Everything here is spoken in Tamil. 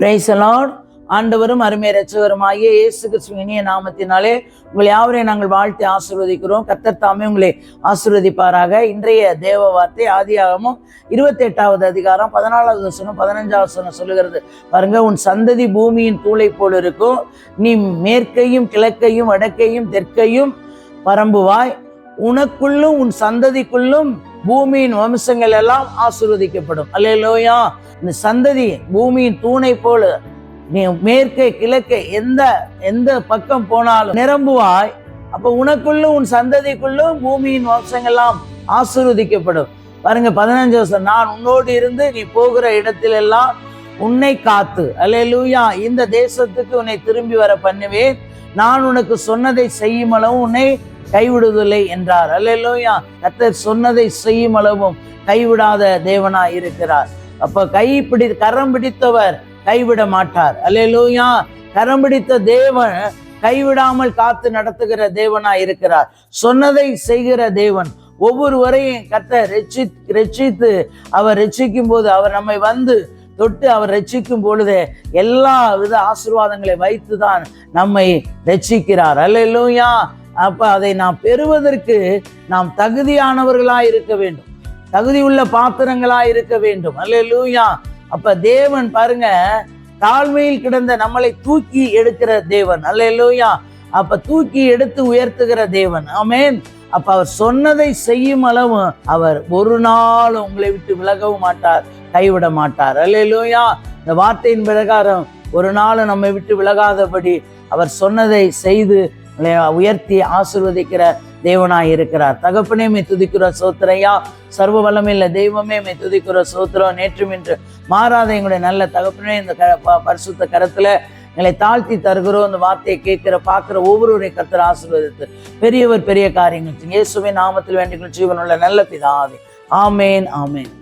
பிரைசலாட் ஆண்டவரும் அருமை ரட்சகருமாகிய இயேசு கிறிஸ்துவின் இனிய நாமத்தினாலே உங்களை யாவரையும் நாங்கள் வாழ்த்தி ஆசிர்வதிக்கிறோம். கர்த்தர் தாமே உங்களை ஆசிர்வதிப்பாராக. இன்றைய தேவ வார்த்தை ஆதியாகமும் இருபத்தி எட்டாவது அதிகாரம் பதினாலாவது வசனம் பதினஞ்சாவது வசனம் சொல்லுகிறது. பாருங்க உன் சந்ததி பூமியின் தூளை போல் இருக்கும். நீ மேற்கையும் கிழக்கையும் வடக்கையும் தெற்கையும் பரம்புவாய். உனக்குள்ளும் உன் சந்ததிக்குள்ளும் பூமியின் வம்சங்கள் எல்லாம் ஆசிர்வதிக்கப்படும். அல்லையிலோயா இந்த சந்ததி பூமியின் தூணை போல நீ மேற்கே கிழக்கே எந்த எந்த பக்கம் போனாலும் நிரம்புவாய். அப்ப உனக்குள்ளும் உன் சந்ததிக்குள்ளும் பூமியின் வம்சங்கள்லாம் ஆசிர்வதிக்கப்படும். பாருங்க பதினஞ்சு வருஷம். நான் உன்னோடு இருந்து நீ போகிற இடத்திலெல்லாம் உன்னை காத்து அல்லேலூயா இந்த தேசத்துக்கு உன்னை திரும்பி வர பண்ணுவேன். நான் உனக்கு சொன்னதை செய்யும் அளவும் உன்னை கைவிடுவதில்லை என்றார். அல்லையா கத்தர் சொன்னதை செய்யும் அளவும் கைவிடாத தேவனாய் இருக்கிறார். அப்ப கை பிடி கரம் பிடித்தவர் கைவிட மாட்டார். அல்லையா கரம் பிடித்த தேவன் கைவிடாமல் காத்து நடத்துகிற தேவனாய் இருக்கிறார். சொன்னதை செய்கிற தேவன் ஒவ்வொருவரையும் கத்த ரெச்சி ரட்சித்து அவர் ரெச்சிக்கும் போது அவர் நம்மை வந்து தொட்டு அவர் ரட்சிக்கும் பொழுது எல்லா வித ஆசிர்வாதங்களை வைத்து தான் நம்மை ரட்சிக்கிறார். அல்லேலூயா. அப்போ அதை நாம் பெறுவதற்கு நாம் தகுதியானவர்களாக இருக்க வேண்டும். தகுதி உள்ள பாத்திரங்களாக இருக்க வேண்டும். அல்ல லூயா அப்போ தேவன் பாருங்க தாழ்மையில் கிடந்த நம்மளை தூக்கி எடுக்கிற தேவன். அல்ல லூயா அப்போ தூக்கி எடுத்து உயர்த்துகிற தேவன். ஆமேன். அப்போ அவர் சொன்னதை செய்யும் அளவு அவர் ஒரு நாள் உங்களை விட்டு விலகவும் மாட்டார் கைவிட மாட்டார். அல்லேலூயா. இந்த வார்த்தையின் பிரகாரம் ஒரு நாள் நம்மை விட்டு விலகாதபடி அவர் சொன்னதை செய்து உயர்த்தி ஆசிர்வதிக்கிற தேவனாய் இருக்கிறார். தகப்பனே மே துதிக்கிற சோத்திரையா சர்வ வல்லமில்ல தெய்வமே மே துதிக்கிற சோத்திரம். நேற்றும் இன்று மாறாத எங்களுடைய நல்ல தகப்பனே இந்த க ப- பரிசுத்த கரத்துல எங்களை தாழ்த்தி தருகிறோம். இந்த வார்த்தையை கேட்கிற பார்க்கிற ஒவ்வொருவரையும் கர்த்தர் ஆசீர்வதித்து பெரியவர் பெரிய காரியங்கள் இயேசுவின் நாமத்தில் வேண்டிகள் ஜீவனுள்ள நல்ல பிதாவே. ஆமேன் ஆமேன்.